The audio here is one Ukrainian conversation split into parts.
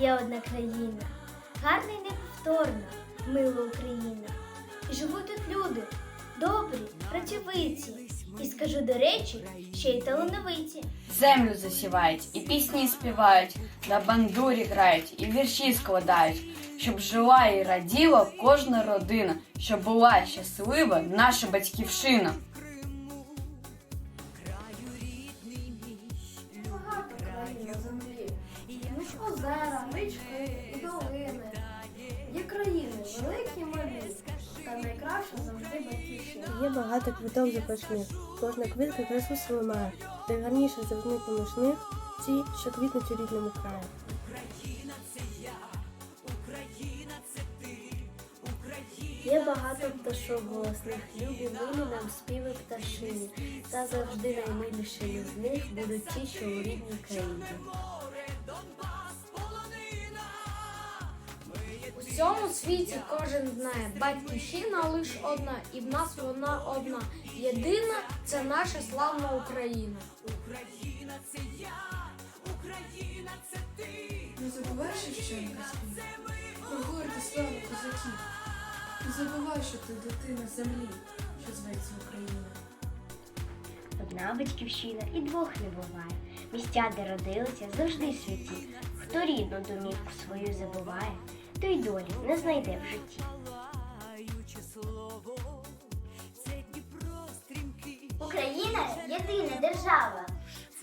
Є одна країна, гарна і неповторна, мила Україна. І живуть тут люди, добрі, працьовиті. І скажу до речі, ще й талановиті. Землю засівають, і пісні співають, на бандурі грають, і вірші складають, щоб жила і раділа кожна родина, щоб була щаслива наша батьківщина. Багато країн озера, річки і долини. Є країни великі малі, та найкраще завжди батьківщина. Є багато квіток запашних, кожна квітка красу свою має. Найгарніше завжди поміж них ті, що квітнуть у рідному краї. Є багато пташок голосних, любі милі нам співи пташині, та завжди наймилішими з них будуть ті, що у рідній країні. У всьому світі кожен знає, батьківщина лиш одна, і в нас вона одна. Єдина це наша славна Україна. Україна це я, Україна, Не забувай Шевченка спів, про горди славу козаків. Не забувай, що ти дитина землі, що зветься Україна. Одна батьківщина і двох не буває. Місця, де родилися, завжди святі. Хто рідну домівку свою забуває, той долі не знайде в житті. Україна єдина держава.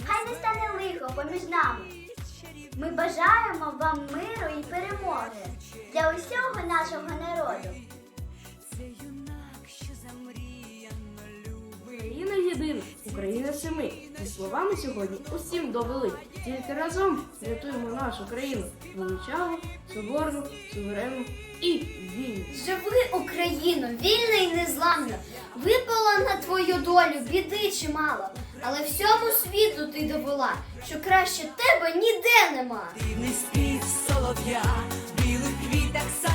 Хай не стане лихо поміж нами. Ми бажаємо вам миру і перемоги для усього нашого народу. Семи. Зі словами сьогодні усім довели. Тільки разом рятуємо нашу країну. Величаву, соборну, суверенну і вільну. Живи Україну, вільно і незламно. Випала на твою долю біди чимало, але всьому світу ти довела, що краще тебе ніде нема. Дивний спів солов'я, білих квітах сад